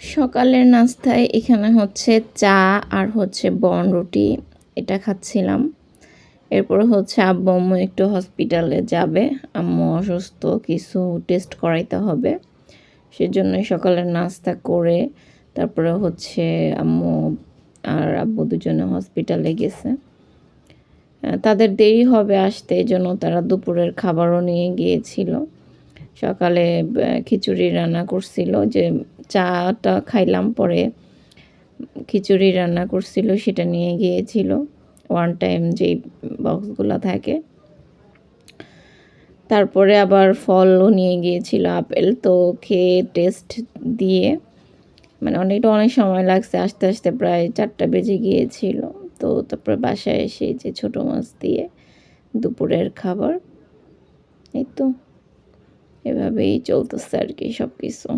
সকালের নাস্তায় এখানে হচ্ছে চা আর হচ্ছে বন রুটি, এটা খাচ্ছিলাম। এরপর হচ্ছে আব্বু আম্মু একটু হসপিটালে যাবে, আম্মু অসুস্থ, কিছু টেস্ট করাইতে হবে। সেজন্যই সকালের নাস্তা করে তারপরে হচ্ছে আম্মু আর আব্বু দুজনে হসপিটালে গেছে। তাদের দেরি হবে আসতে এই জন্য তারা দুপুরের খাবারও নিয়ে গিয়েছিল। সকালে খিচুড়ি রান্না করছিল যে চাটা খাইলাম পরে খিচুড়ি রান্না করছিল, সেটা নিয়ে গিয়েছিল। ওয়ান টাইম যেই বক্সগুলো থাকে। তারপরে আবার ফলও নিয়ে গিয়েছিল আপেল। তো খেয়ে টেস্ট দিয়ে মানে অনেকটা অনেক সময় লাগছে। আস্তে আস্তে প্রায় চারটা বেজে গিয়েছিল। তো তারপরে বাসায় এসে যে ছোটো মাছ দিয়ে দুপুরের খাবার, এই তো। এভাবেই চলতেছে আর কি সব কিছু